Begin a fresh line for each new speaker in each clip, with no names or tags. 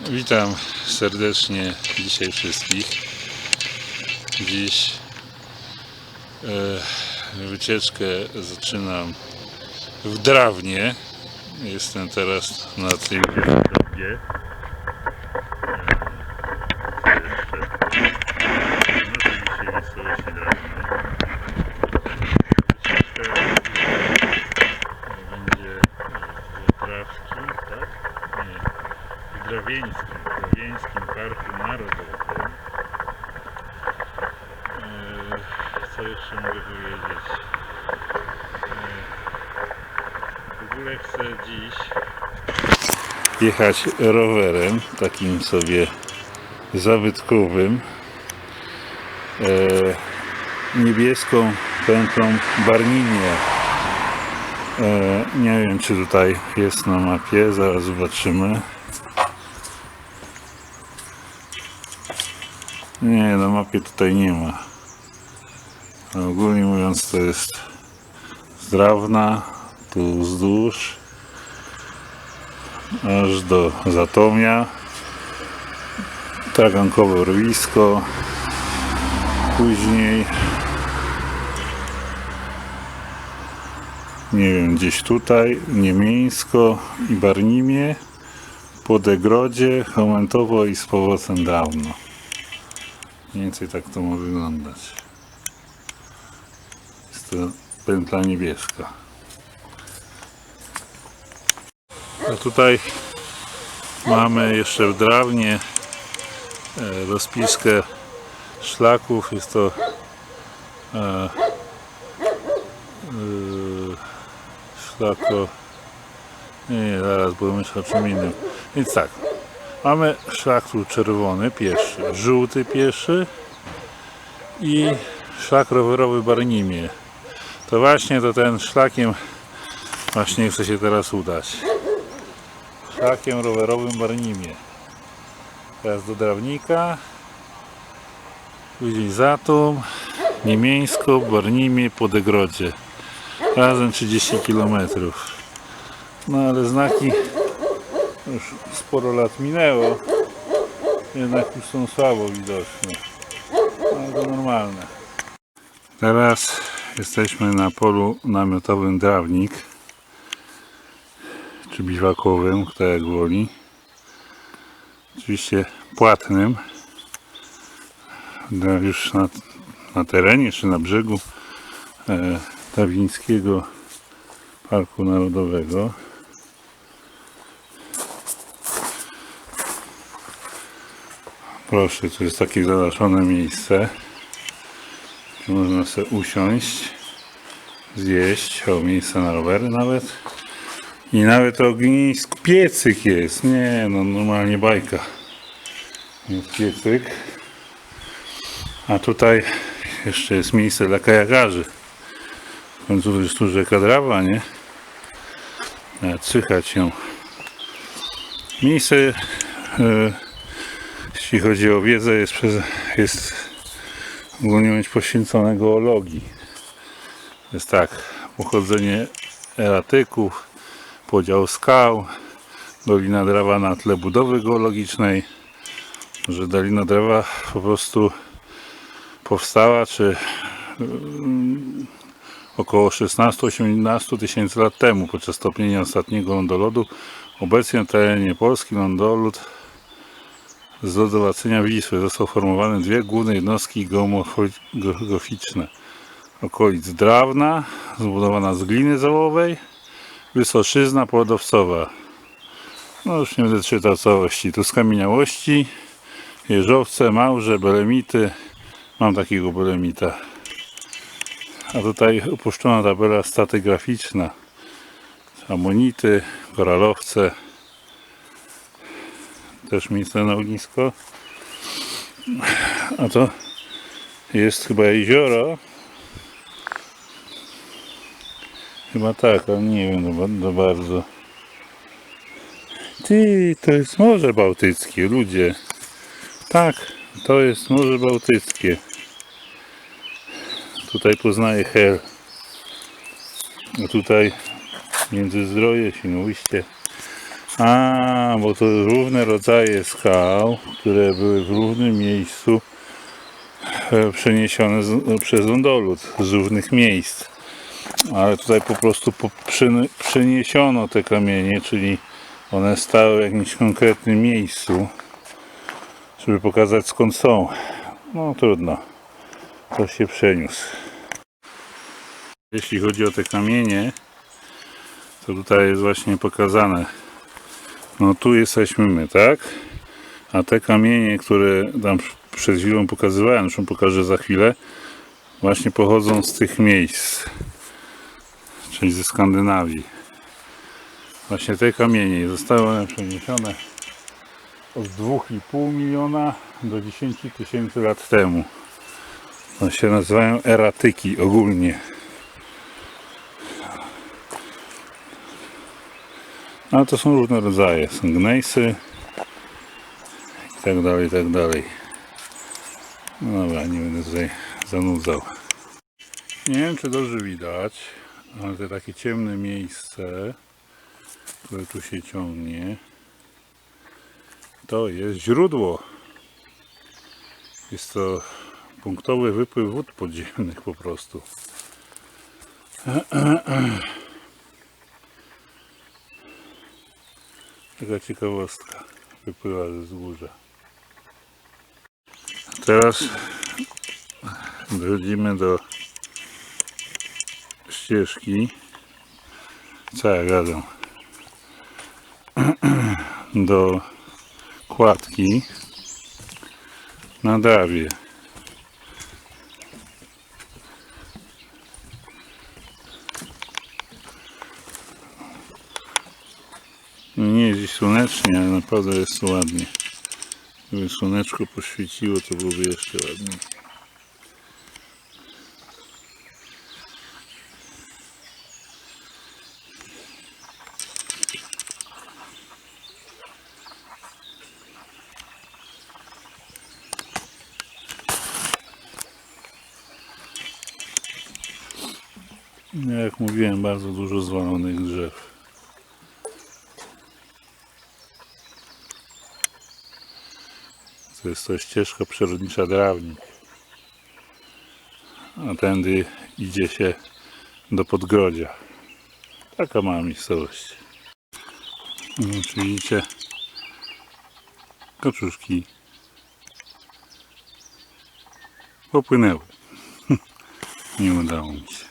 Witam serdecznie dzisiaj wszystkich. Dziś e, wycieczkę zaczynam w Drawnie. Jestem teraz na tej wycieczce. Będzie w Drawskim, tak? Nie. W Drawieńskim, w Drawieńskim Parku Narodowym. Eee, Co jeszcze mogę powiedzieć? Eee, W ogóle chcę dziś jechać rowerem, takim sobie zabytkowym, eee, niebieską pętlą Barninia. E, nie wiem, czy tutaj jest na mapie, zaraz zobaczymy. Nie, na mapie tutaj nie ma. Ogólnie mówiąc, to jest Zdrawna, tu wzdłuż, aż do Zatomia, Tragankowe Urwisko, później nie wiem, gdzieś tutaj, Niemieńsko i Barnimie, po Degrodzie, Chomentowo i z powrotem dawno. Mniej więcej tak to ma wyglądać. Jest to pętla niebieska. Tutaj mamy jeszcze w Drawnie e, rozpiskę szlaków. Jest to e, e, szlako nie, nie, zaraz, bo myślę o czym innym. Więc tak, mamy szlak tu czerwony, pieszy, żółty pieszy i szlak rowerowy Barnimie. To właśnie to ten szlakiem właśnie chcę się teraz udać. Szlakiem rowerowym Barnimie. Teraz do Drawnika, później Zatum, Niemieńsko, Barnimie, po Degrodzie. Razem 30 km. No ale znaki już sporo lat minęło, jednak już są słabo widoczne. No to normalne. Teraz jesteśmy na polu namiotowym Drawnik, czy biwakowym, kto jak woli. Oczywiście płatnym, no, już na, na terenie czy na brzegu e, Dawińskiego Parku Narodowego. Proszę, tu jest takie zadaszone miejsce. Można sobie usiąść, zjeść, o miejsce na rowery nawet. I nawet ognisko, piecyk jest. Nie, no normalnie bajka. Jest piecyk. A tutaj jeszcze jest miejsce dla kajakarzy. W końcu jest tu rzeka Drawa, nie? Słychać ją. Miejsce, e, jeśli chodzi o wiedzę, jest, przez, jest ogólnie mówiąc poświęcone geologii. Jest tak, pochodzenie eratyków, podział skał, Dolina Drawa na tle budowy geologicznej, że Dolina Drawa po prostu powstała, czy około 16-18 tysięcy lat temu podczas topnienia ostatniego lądolodu. Obecnie na terenie Polski lądolód z lodowacenia Wisły został formowany dwie główne jednostki geograficzne. Okolic Drawna, zbudowana z gliny załowej, Wysoszyzna Płodowcowa. No już nie będę czytał całości. Tu skamieniałości, jeżowce, małże, belemity. Mam takiego belemita. A tutaj opuszczona tabela statygraficzna. Amonity, koralowce. Też miejsce na ognisko. A to jest chyba jezioro. Chyba tak, ale nie wiem za bardzo. Ty, to jest Morze Bałtyckie, ludzie. Tak, to jest Morze Bałtyckie. Tutaj poznaję Hel. Tutaj Międzyzdroje, Świnoujście. A, bo to różne rodzaje skał, które były w różnym miejscu e, przeniesione z, przez lądolud z różnych miejsc. Ale tutaj po prostu przeniesiono te kamienie, czyli one stały w jakimś konkretnym miejscu, żeby pokazać skąd są. No trudno, ktoś się przeniósł. Jeśli chodzi o te kamienie, to tutaj jest właśnie pokazane. No tu jesteśmy my, tak? A te kamienie, które tam przed chwilą pokazywałem, zresztą pokażę za chwilę, właśnie pochodzą z tych miejsc, czyli ze Skandynawii. Właśnie te kamienie zostały one przeniesione od 2,5 miliona do 10 tysięcy lat temu. To się nazywają eratyki ogólnie. Ale to są różne rodzaje. Są gnejsy i tak dalej, i tak dalej. No dobra, nie będę tutaj zanudzał. Nie wiem, czy dobrze widać, ale to takie ciemne miejsce, które tu się ciągnie, to jest źródło. Jest to punktowy wypływ wód podziemnych po prostu. Taka ciekawostka wypływa ze wzgórza. Teraz dochodzimy do ścieżki. Co ja gadam? Do kładki na drawie. No Nie jest dziś słonecznie, ale naprawdę jest ładnie. Gdyby słoneczko poświeciło, to byłoby jeszcze ładniej. No, Mówiłem, bardzo dużo zwalonych drzew. To jest to ścieżka przyrodnicza Drawnik. A tędy idzie się do Podgrodzia. Taka mała miejscowość. No, widzicie kaczuszki popłynęły. Nie udało mi się.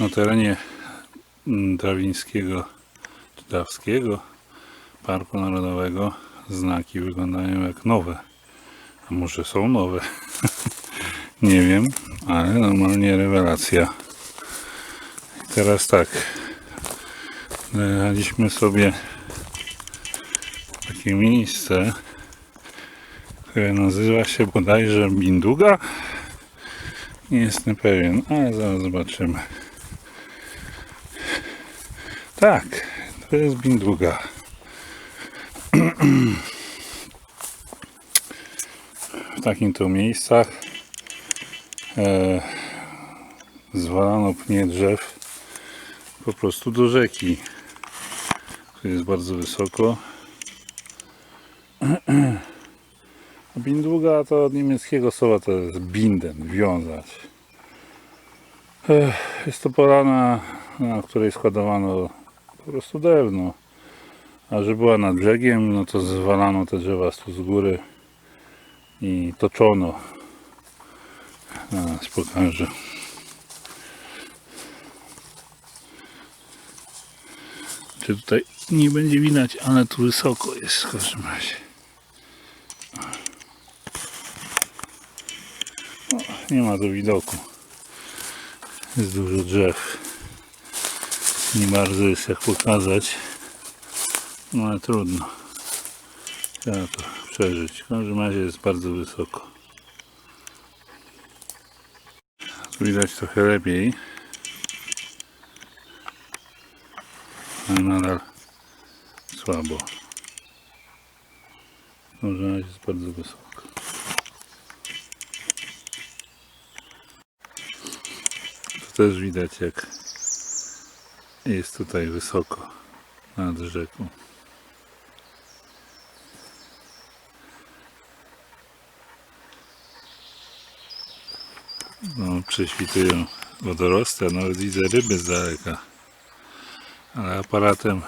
Na terenie mm, Drawińskiego czy Drawskiego Parku Narodowego znaki wyglądają jak nowe. A może są nowe? Nie wiem, ale normalnie rewelacja. I teraz tak. Daliśmy sobie takie miejsce, które nazywa się bodajże Binduga. Nie jestem pewien, ale zaraz zobaczymy. Tak, to jest Binduga. w takim to miejscach e, zwalano pnie drzew po prostu do rzeki. Tu jest bardzo wysoko. Bindługa to od niemieckiego słowa to jest binden, wiązać. E, jest to polana, na której składowano po prostu drewno. A że była nad brzegiem, no to zwalano te drzewa tu z góry i toczono. Zaraz pokażę. Czy tutaj nie będzie widać, ale tu wysoko jest w każdym razie. No, nie ma tu widoku. Jest dużo drzew. Nie bardzo jest jak pokazać. No ale trudno. Trzeba to przeżyć. W każdym razie jest bardzo wysoko. Widać trochę lepiej. Ale nadal słabo. W każdym razie jest bardzo wysoko. Tu też widać jak jest tutaj wysoko nad rzeką. No, prześwitują wodorosty, a nawet widzę ryby z daleka. Ale aparatem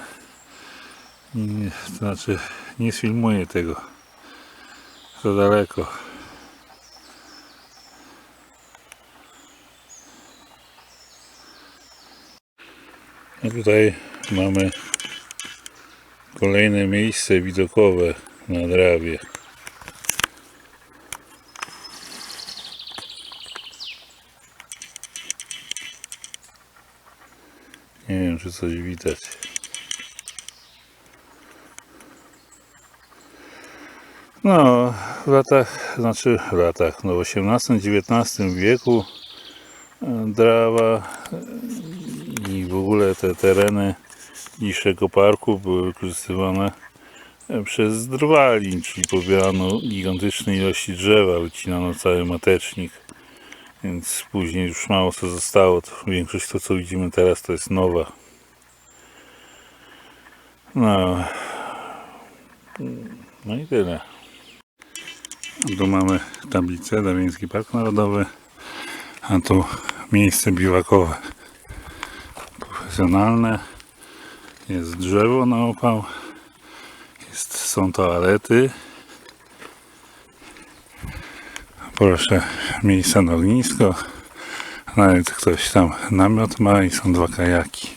nie, to znaczy nie sfilmuję tego za daleko. A tutaj mamy kolejne miejsce widokowe na Drawie. Nie wiem, czy coś widać. No, w latach, znaczy w latach, no w XVIII-XIX wieku e, Drawa w ogóle te tereny niższego parku były wykorzystywane e, przez drwalin, czyli pobierano gigantyczne ilości drzewa, wycinano cały matecznik, więc później już mało co zostało. Większość to co widzimy teraz to jest nowa. No, no i tyle. Tu mamy tablicę Dawieński Park Narodowy, a tu miejsce biwakowe profesjonalne. Jest drzewo na opał, jest, są toalety. Proszę, miejsca na ognisko. Nawet ktoś tam namiot ma i są dwa kajaki.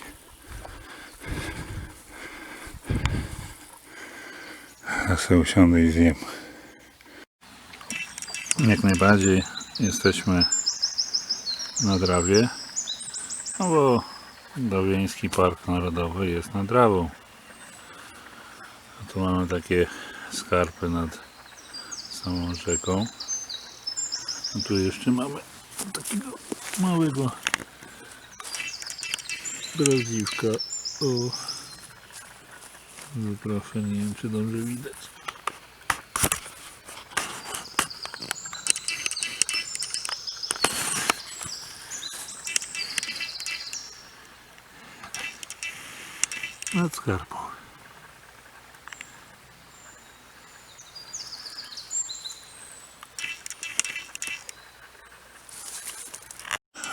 Ja sobie usiądę i zjem. Jak najbardziej jesteśmy na Drawie, no bo Dawieński Park Narodowy jest nad Drawą. A tu mamy takie skarpy nad samą rzeką. A tu jeszcze mamy takiego małego drodziwka. O, no nie wiem czy dobrze widać. Nad skarpą.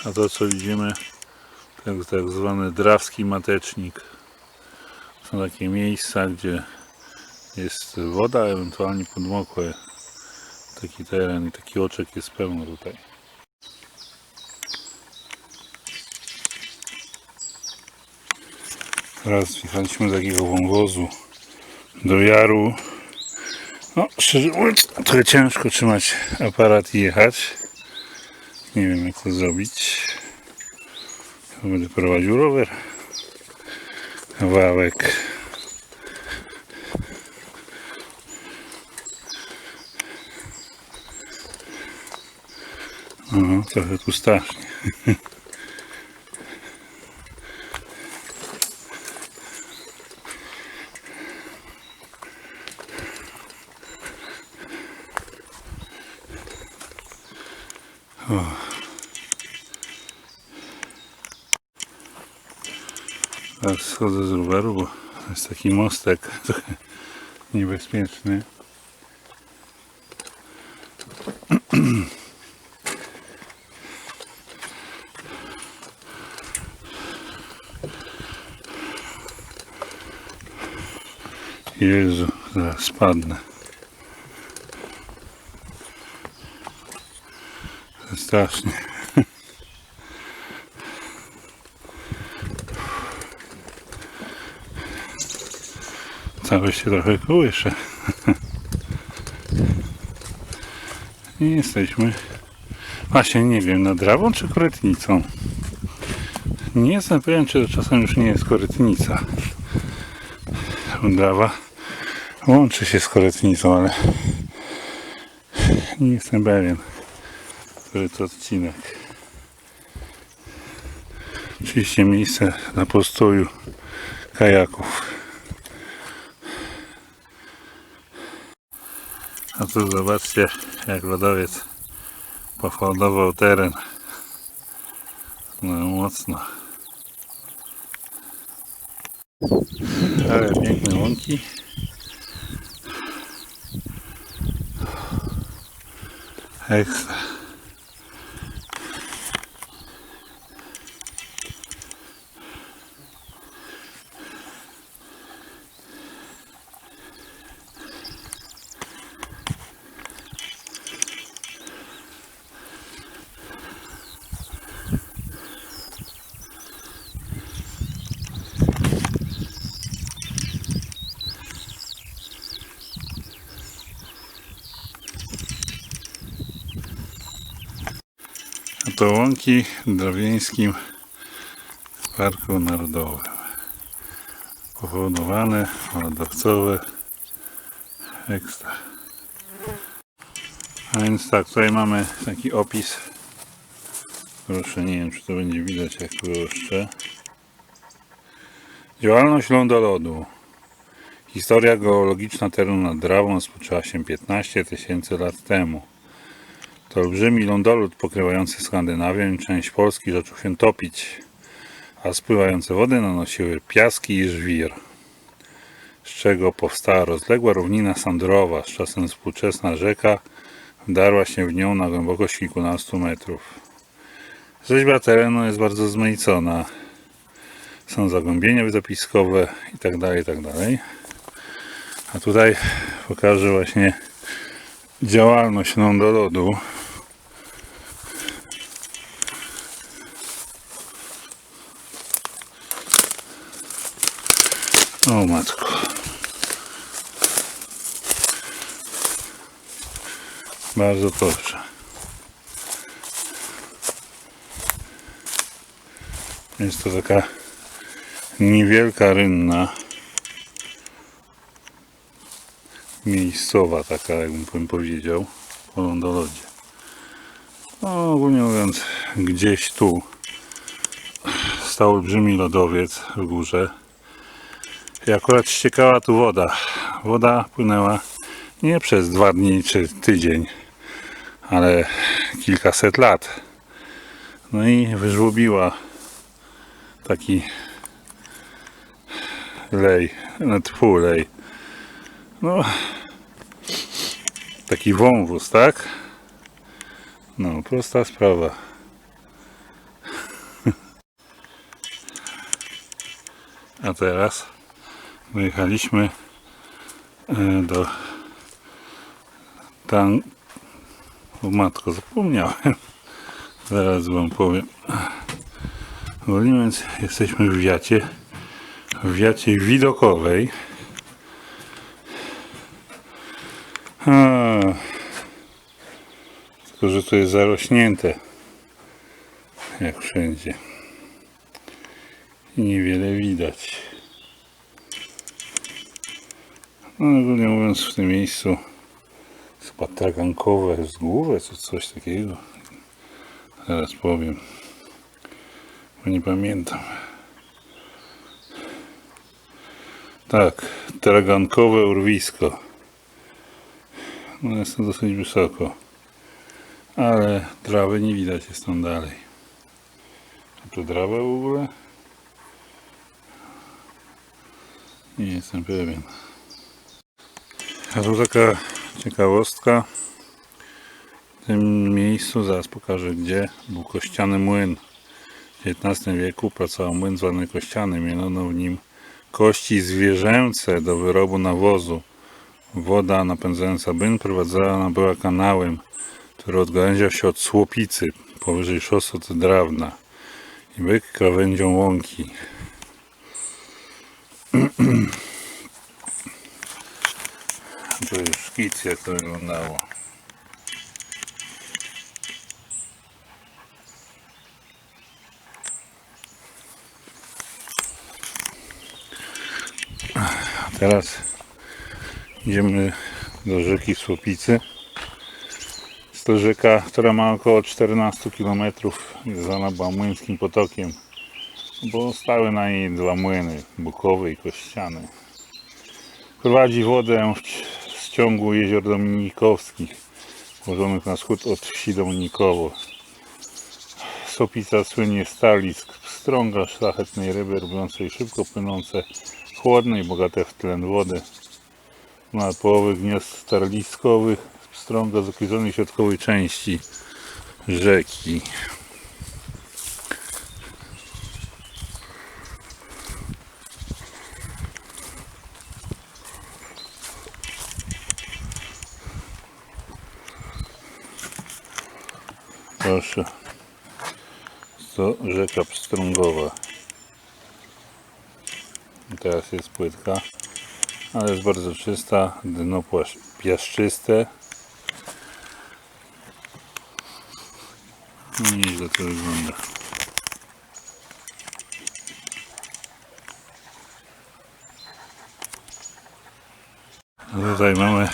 A to co widzimy jest tak zwany drawski matecznik. Są takie miejsca, gdzie jest woda, ewentualnie podmokłe taki teren taki oczek jest pełno tutaj. Teraz wjechaliśmy do takiego wąwozu do Jaru. No, szczerze mówiąc, trochę ciężko trzymać aparat i jechać. Nie wiem jak to zrobić. Będę prowadził rower. Kawałek. No, trochę tu strasznie. Teraz schodzę z roweru, bo jest taki mostek trochę niebezpieczny. Jezu, zaraz spadnę. Strasznie. Cały się trochę kołysze. I jesteśmy właśnie nie wiem, nad Drawą czy Korytnicą. Nie jestem pewien, czy to czasem już nie jest Korytnica. Drawa łączy się z Korytnicą, ale nie jestem pewien, który to odcinek. Oczywiście miejsce na postoju kajaków. A tu zobaczcie, jak lodowiec pofałdował teren. No mocno. Ale piękne łąki. Ekstra. To łąki w Drawieńskim Parku Narodowym. Pohodowane, lodowcowe. Ekstra. A więc tak, tutaj mamy taki opis. Proszę, nie wiem czy to będzie widać jak proszę. Działalność lądolodu. Historia geologiczna terenu nad Drawą rozpoczęła się 15 tysięcy lat temu. To olbrzymi lądolud pokrywający Skandynawię i część Polski zaczął się topić, a spływające wody nanosiły piaski i żwir, z czego powstała rozległa równina sandrowa, z czasem współczesna rzeka wdarła się w nią na głębokość kilkunastu metrów. Rzeźba terenu jest bardzo zmniejcona. Są zagłębienia wytopiskowe itd. itd. A tutaj pokażę właśnie działalność lądolodu. O matko. Bardzo proszę. Jest to taka niewielka rynna. Miejscowa taka, jakbym powiedział, po lądolodzie. No, ogólnie mówiąc, gdzieś tu stał olbrzymi lodowiec w górze. I akurat ściekała tu woda. Woda płynęła nie przez dwa dni czy tydzień, ale kilkaset lat. No i wyżłobiła taki lej, no tfu, lej. No, taki wąwóz, tak? No, prosta sprawa. A teraz wyjechaliśmy e, do tam o matko zapomniałem. Zaraz wam powiem. Więc jesteśmy w wiacie w wiacie widokowej. A, tylko że to jest zarośnięte jak wszędzie. I niewiele widać no ogólnie mówiąc w tym miejscu chyba tragankowe wzgórze czy coś takiego. Zaraz powiem bo nie pamiętam. Tak tragankowe urwisko. No jest to dosyć wysoko ale trawy nie widać jest tam dalej. A tu trawę w ogóle? Nie jestem pewien a tu taka ciekawostka. W tym miejscu, zaraz pokażę gdzie, był kościany młyn. W XIX wieku pracował młyn zwany kościany. Mielono w nim kości zwierzęce do wyrobu nawozu. Woda napędzająca młyn prowadzona była kanałem, który odgałęział się od słupicy powyżej szos od Drawna i byk krawędzią łąki. To jest szkic, jak to wyglądało. Teraz idziemy do rzeki Słupicy. Jest to rzeka, która ma około 14 km. Zwana była Młyńskim Potokiem, bo stały na niej dwa młyny, bukowy i kościany. Prowadzi wodę w ciągu jezior Dominikowskich, położonych na wschód od wsi Dominikowo. Sopica słynie z stalisk, pstrąga szlachetnej ryby, robiącej szybko płynące, chłodne i bogate w tlen wody. Ma połowy gniazd starliskowych z pstrąga z określonej środkowej części rzeki. Proszę. To rzeka pstrągowa. Teraz jest płytka, ale jest bardzo czysta, dno piaszczyste. No Nieźle to wygląda. A tutaj mamy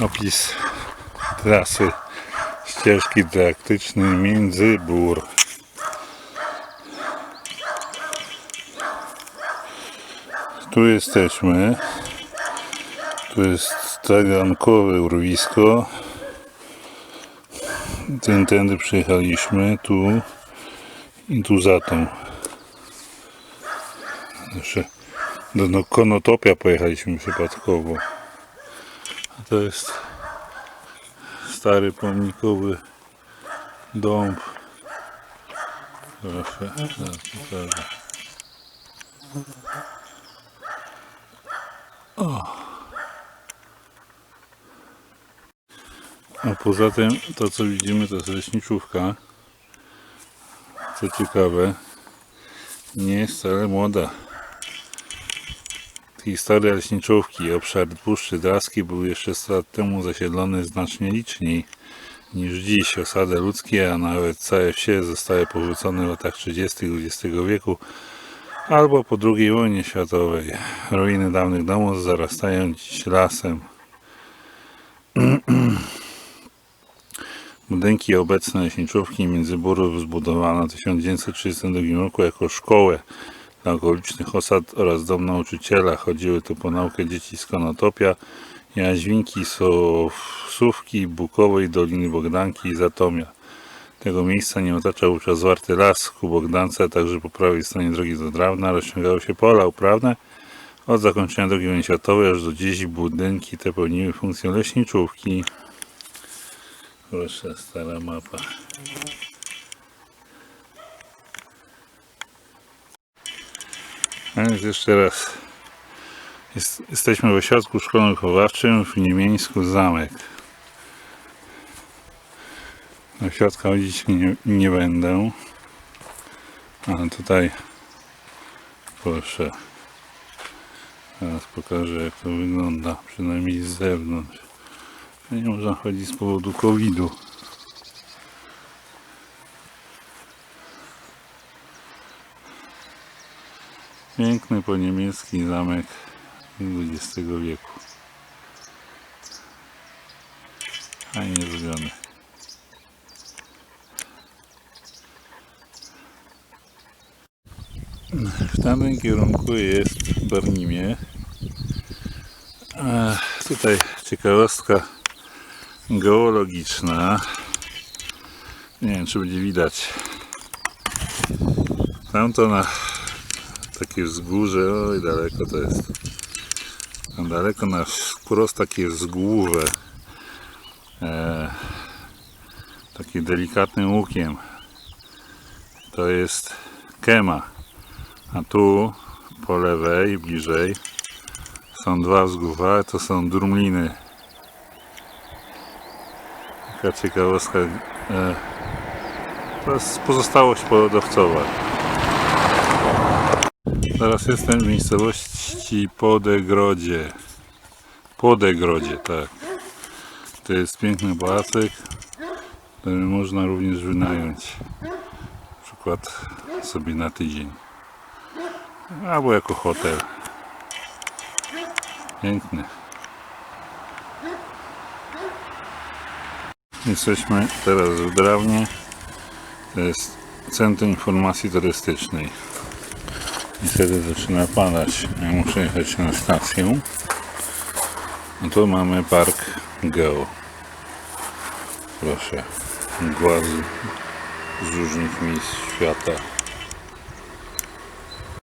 opis trasy ścieżki dydaktycznej Międzybór. Tu jesteśmy. Tu jest tagankowe urwisko. Ten, tędy przyjechaliśmy, tu i tu za tą. Jeszcze do no, Konotopia pojechaliśmy przypadkowo. A to jest stary pomnikowy dąb. Pokażę. O. A poza tym to co widzimy to jest leśniczówka. Co ciekawe, nie jest wcale młoda. Historia leśniczówki. Obszar Puszczy Draskiej był jeszcze 100 lat temu zasiedlony znacznie liczniej niż dziś. Osady ludzkie, a nawet całe wsie zostały powrócone w latach 30. XX wieku albo po II wojnie światowej. Ruiny dawnych domów zarastają dziś lasem. Budynki obecne leśniczówki Międzyburów zbudowano w 1932 roku jako szkołę dla okolicznych osad oraz dom nauczyciela. Chodziły tu po naukę dzieci z Konotopia, Jaźwinki, Sówki, Bukowej, Doliny Bogdanki i Zatomia. Tego miejsca nie otaczał wówczas zwarty las ku Bogdance, a także po prawej stronie drogi do Drawna rozciągały się pola uprawne. Od zakończenia II wojny światowej aż do dziś budynki te pełniły funkcję leśniczówki. Proszę, stara mapa. A więc jeszcze raz. Jest, jesteśmy w ośrodku szkolno-wychowawczym w Niemieńsku Zamek. Do środka chodzić nie, nie będę. A tutaj proszę. Teraz pokażę jak to wygląda, przynajmniej z zewnątrz. Nie można chodzić z powodu COVID-u. Piękny po niemiecki zamek XX wieku. Fajnie zrobiony. W tamtym kierunku jest Bernimie. A tutaj ciekawostka geologiczna. Nie wiem, czy będzie widać. Tamto na takie wzgórze, oj daleko to jest. Daleko na wprost takie wzgórze. E, takim delikatnym łukiem. To jest Kema. A tu po lewej, bliżej, są dwa wzgórza, to są drumliny. Taka ciekawostka. E, to jest pozostałość polodowcowa. Teraz jestem w miejscowości Podegrodzie. Podegrodzie, tak. To jest piękny pałacyk, który można również wynająć. Na przykład sobie na tydzień. Albo jako hotel. Piękny. Jesteśmy teraz w Drawnie. To jest Centrum Informacji Turystycznej. Niestety zaczyna padać. Ja muszę jechać na stację. No tu mamy park Geo. Proszę. Głazy z różnych miejsc świata.